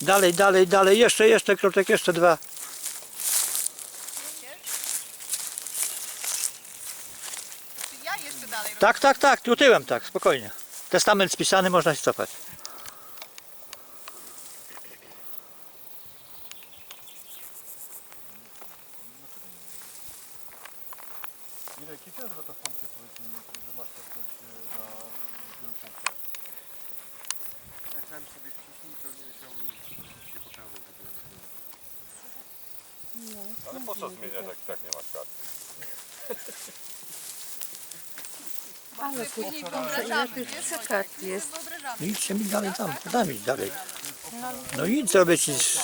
Dalej, dalej, dalej, jeszcze, jeszcze kroczek, jeszcze dwa. Ja jeszcze dalej robię? Tak, tak, tak, tu tyłem, tak, spokojnie. Testament spisany, można się cofać. Ciężko ta sam sobie wciśnij, pewnie się, się pokazał, że byłem w Ale po co zmieniać, jak tak nie masz karty? Ale później wyobrażamy, wiesz, co kart jest. wyobrażamy. No idźcie mi dalej tam, dam iść dalej. No idź zrobię ci... z-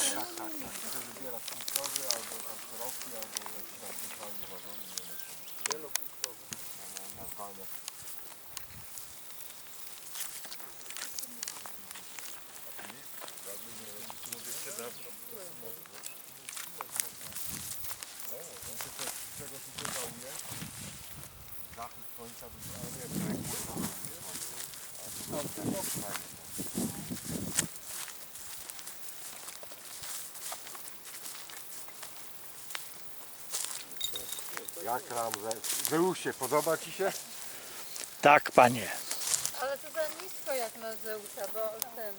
Czego się nie żałuje? Zachód słońca, by- ale nie wiem, jak kurwa. A to tam ten fajny. Jak tam, Ze- Zeusie, podoba Ci się? Tak, panie. Ale to za nisko jak na Zeusa, bo ten...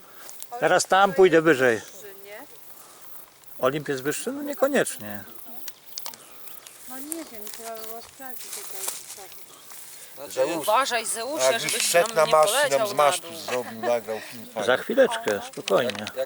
Teraz tam pójdę wyżej. Olimp jest wyższy? No niekoniecznie. No nie wiem, trzeba było sprawdzić tutaj. Uważaj jakbyś żebyś szedł nam na nie maszcie, poleciał nam z na masztu dół. zrobił, nagrał film fajny. Za chwileczkę, spokojnie.